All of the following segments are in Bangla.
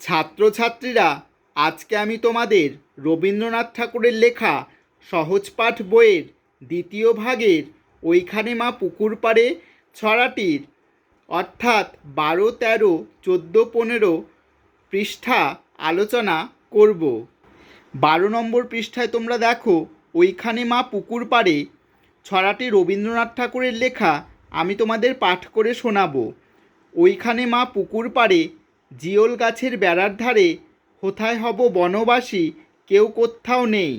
ছাত্রছাত্রীরা, আজকে আমি তোমাদের রবীন্দ্রনাথ ঠাকুরের লেখা সহজ পাঠ বইয়ের দ্বিতীয় ভাগের ওইখানে মা পুকুর পাড়ে ছড়াটির, অর্থাৎ বারো, তেরো, চোদ্দ, পনেরো পৃষ্ঠা আলোচনা করব। বারো নম্বর পৃষ্ঠায় তোমরা দেখো, ওইখানে মা পুকুর পাড়ে ছড়াটি রবীন্দ্রনাথ ঠাকুরের লেখা আমি তোমাদের পাঠ করে শোনাবো। ওইখানে মা পুকুর পাড়ে জিওল গাছের বেড়ার ধারে কোথায় হব বনবাসী, কেউ কোথাও নেই।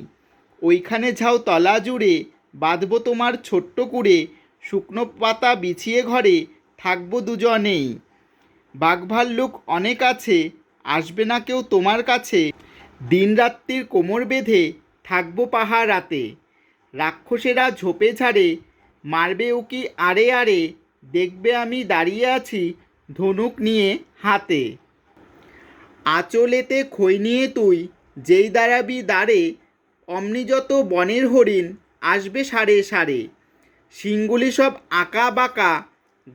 ওইখানে ঝাও তলা জুড়ে বাঁধবো তোমার ছোট্ট কুড়ে, শুকনো পাতা বিছিয়ে ঘরে থাকব দুজনেই। বাঘভাল্লুক অনেক আছে, আসবে না কেউ তোমার কাছে। দিনরাত্রির কোমর বেঁধে থাকব পাহারাতে। রাক্ষসেরা ঝোপে ঝাড়ে, মারবে উকি আড়ে আড়ে, দেখবে আমি দাঁড়িয়ে আছি ধনুক নিয়ে হাতে। আঁচলেতে খই নিয়ে তুই, যেই দাঁড়াবি দাঁড়ে অমনি যত বনের হরিণ আসবে সারে সারে। শিংগুলি সব আঁকা বাঁকা,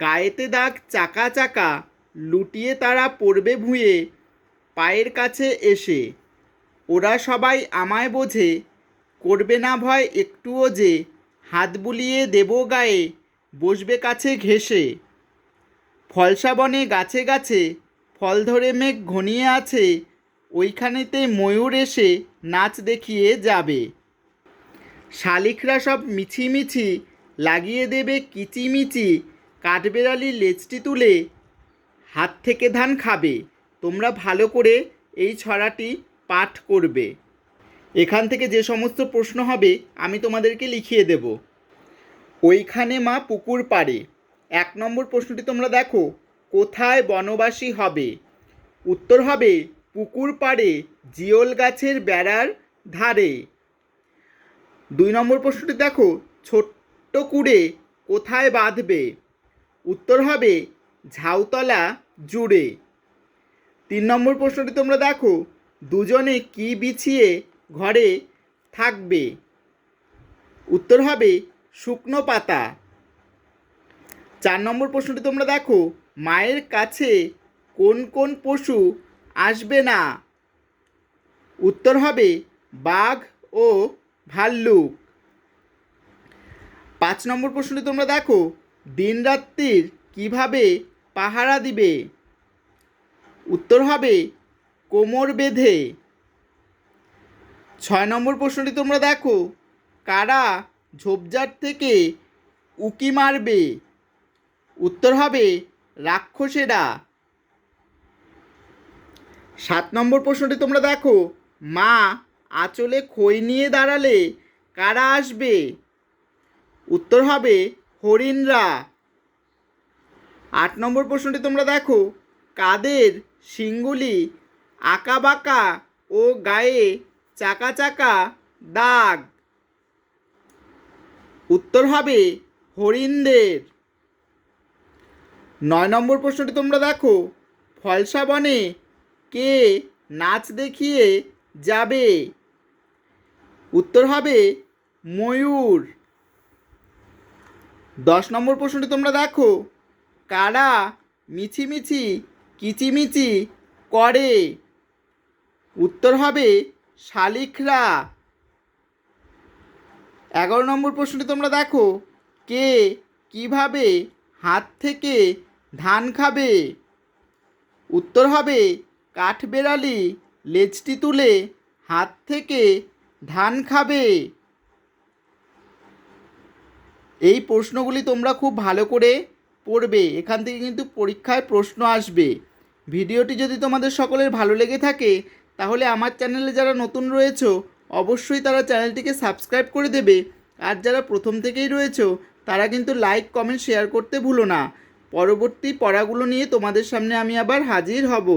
গায়েতে দাগ চাকা চাকা, লুটিয়ে তারা পড়বে ভুঁয়ে, পায়ের কাছে এসে। ওরা সবাই আমায় বোঝে, করবে না ভয় একটুও যে, হাত বুলিয়ে দেব গায়ে, বসবে কাছে ঘেসে ফলসা বনে গাছে গাছে ফল ধরে মেঘ ঘনিয়ে আছে, ওইখানেতে ময়ূর এসে নাচ দেখিয়ে যাবে। শালিকরা সব মিছিমিছি লাগিয়ে দেবে কিচিমিচি, কাঠবেড়ালি লেজটি তুলে হাত থেকে ধান খাবে। তোমরা ভালো করে এই ছড়াটি পাঠ করবে। এখান থেকে যে সমস্ত প্রশ্ন হবে আমি তোমাদেরকে লিখিয়ে দেব। ওইখানে মা পুকুর পাড়ে এক নম্বর প্রশ্নটি তোমরা দেখো, কোথায় বনবাসী হবে? উত্তর হবে, পুকুর পাড়ে, জিওল গাছের বেড়ার ধারে। দুই নম্বর প্রশ্নটি দেখো, ছোট্ট কুড়ে কোথায় বাঁধবে? উত্তর হবে, ঝাউতলা জুড়ে। তিন নম্বর প্রশ্নটি তোমরা দেখো, দুজনে কি বিছিয়ে ঘরে থাকবে? উত্তর হবে, শুকনো পাতা। চার নম্বর প্রশ্নটি তোমরা দেখো, মায়ের কাছে কোন কোন পশু আসবে না? উত্তর হবে বাঘ ও ভাল্লুক। পাঁচ নম্বর প্রশ্নটি তোমরা দেখো, দিনরাত্রির কীভাবে পাহারা দিবে? উত্তর হবে কোমর বেঁধে। ছয় নম্বর প্রশ্নটি তোমরা দেখো, কারা ঝোপঝাড় থেকে উকি মারবে? উত্তর হবে রাক্ষসেরা। সাত নম্বর প্রশ্নটি তোমরা দেখো। মা, আঁচলে খই নিয়ে দাঁড়ালে কারা আসবে? উত্তর হবে হরিণরা। আট নম্বর প্রশ্নটি তোমরা দেখো। কাদের শিংগুলি আঁকা বাঁকা ও গায়ে চাকা চাকা দাগ? উত্তর হবে হরিণদের। নয় নম্বর প্রশ্নটি তোমরা দেখো। ফলসা বনে কে নাচ দেখিয়ে যাবে? উত্তর হবে ময়ূর। দশ নম্বর প্রশ্নটি তোমরা দেখো। কারা মিছিমিছি, কিচিমিচি করে? উত্তর হবে শালিকরা এগারো নম্বর প্রশ্নটি তোমরা দেখো। কে কীভাবে হাত থেকে ধান খাবে, উত্তর হবে কাঠবেড়ালি লেজটি তুলে হাত থেকে ধান খাবে। এই প্রশ্নগুলি তোমরা খুব ভালো করে পড়বে, এখান থেকে কিন্তু পরীক্ষায় প্রশ্ন আসবে। ভিডিওটি যদি তোমাদের সকলের ভালো লেগে থাকে, তাহলে আমার চ্যানেলে যারা নতুন রয়েছে, অবশ্যই তারা চ্যানেলটিকে সাবস্ক্রাইব করে দেবে। আর যারা প্রথম থেকেই রয়েছে, তারা কিন্তু লাইক, কমেন্ট, শেয়ার করতে ভুলো না। পরবর্তী পড়াগুলো নিয়ে তোমাদের সামনে আমি আবার হাজির হব।